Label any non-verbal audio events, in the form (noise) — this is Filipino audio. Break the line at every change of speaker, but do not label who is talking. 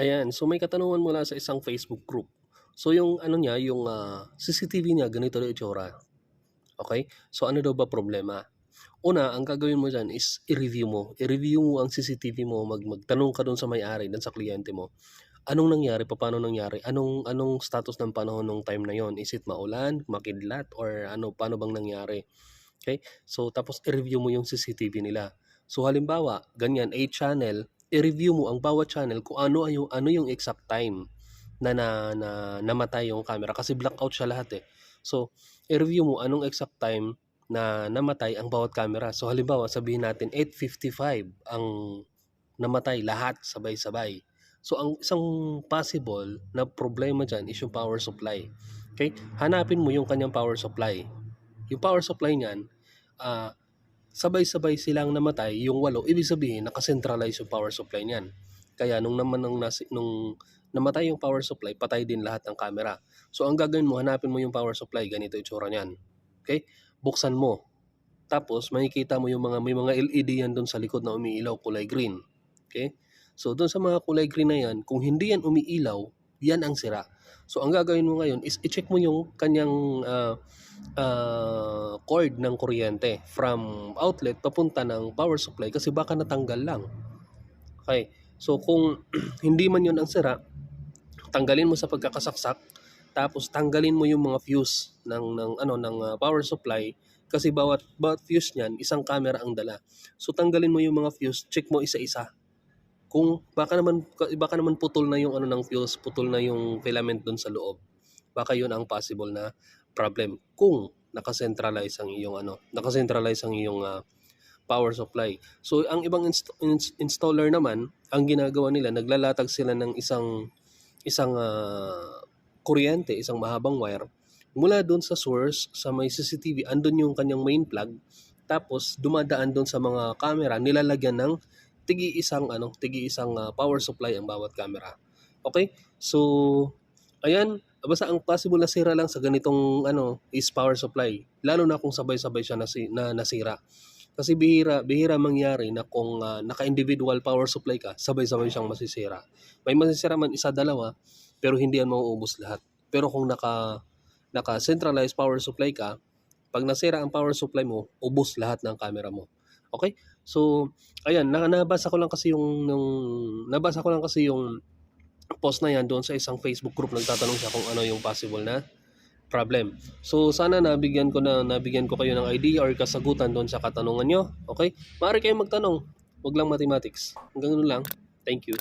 Ayan, so may katanungan mula sa isang Facebook group. So yung ano niya, yung ah, CCTV niya, ganito daw itsura. Okay? So ano daw ba problema? Una, ang gagawin mo dyan is i-review mo. I-review mo ang CCTV mo, mag magtanong ka doon sa may-ari, doon sa kliyente mo. Anong nangyari? Paano nangyari? Anong anong status ng panahon nung time na yon? Is it maulan, makidlat, or ano, paano bang nangyari? Okay? So tapos i-review mo yung CCTV nila. So halimbawa, ganyan, 8 channel, i-review mo ang bawat channel kung ano yung ano yung exact time na, na, na namatay yung camera kasi blackout siya lahat eh. So, i-review mo anong exact time na namatay ang bawat camera. So, halimbawa, sabihin natin 8.55 ang namatay lahat sabay-sabay. So, ang isang possible na problema dyan is yung power supply. Okay? Hanapin mo yung kanyang power supply. Yung power supply niyan, ah, sabay-sabay silang namatay, yung walo, ibig sabihin, nakacentralize yung power supply niyan. Kaya nung naman nung, nasi, nung namatay yung power supply, patay din lahat ng camera. So ang gagawin mo, hanapin mo yung power supply, ganito yung tsura niyan. Okay? Buksan mo. Tapos makikita mo yung mga may mga LED yan doon sa likod na umiilaw kulay green. Okay? So doon sa mga kulay green na yan, kung hindi yan umiilaw, yan ang sira. So ang gagawin mo ngayon is i-check mo yung kanyang ah, ah, cord ng kuryente from outlet papunta ng power supply kasi baka natanggal lang. Okay. So kung (clears throat) hindi man yun ang sira, tanggalin mo sa pagkakasaksak tapos tanggalin mo yung mga fuse ng ng ano ng ah, power supply kasi bawat bawat fuse niyan isang camera ang dala. So tanggalin mo yung mga fuse, check mo isa-isa. Kung baka naman baka naman putol na yung ano ng fuse, putol na yung filament doon sa loob. Baka yun ang possible na problem kung naka-centralize ang iyong ano, naka-centralize ang iyong ah, power supply. So ang ibang inst- ins- installer naman, ang ginagawa nila, naglalatag sila ng isang isang ah, kuryente, isang mahabang wire mula doon sa source sa may CCTV, andun yung kanyang main plug. Tapos dumadaan doon sa mga camera, nilalagyan ng tigi isang ano, tigi isang ah, power supply ang bawat camera. Okay? So ayan, basta ang possible na sira lang sa ganitong ano is power supply. Lalo na kung sabay-sabay siya nasi, na nasira. Kasi bihira, bihira mangyari na kung ah, naka-individual power supply ka, sabay-sabay siyang masisira. May masisira man isa dalawa, pero hindi yan mauubos lahat. Pero kung naka naka-centralized power supply ka, pag nasira ang power supply mo, ubos lahat ng camera mo. Okay? So, ayan, na, nabasa ko lang kasi yung, yung nabasa ko lang kasi yung post na yan doon sa isang Facebook group nagtatanong siya kung ano yung possible na problem. So sana nabigyan ko na nabigyan ko kayo ng idea or kasagutan doon sa katanungan nyo. Okay? Maaari kayong magtanong. Huwag lang mathematics. Hanggang doon lang. Thank you.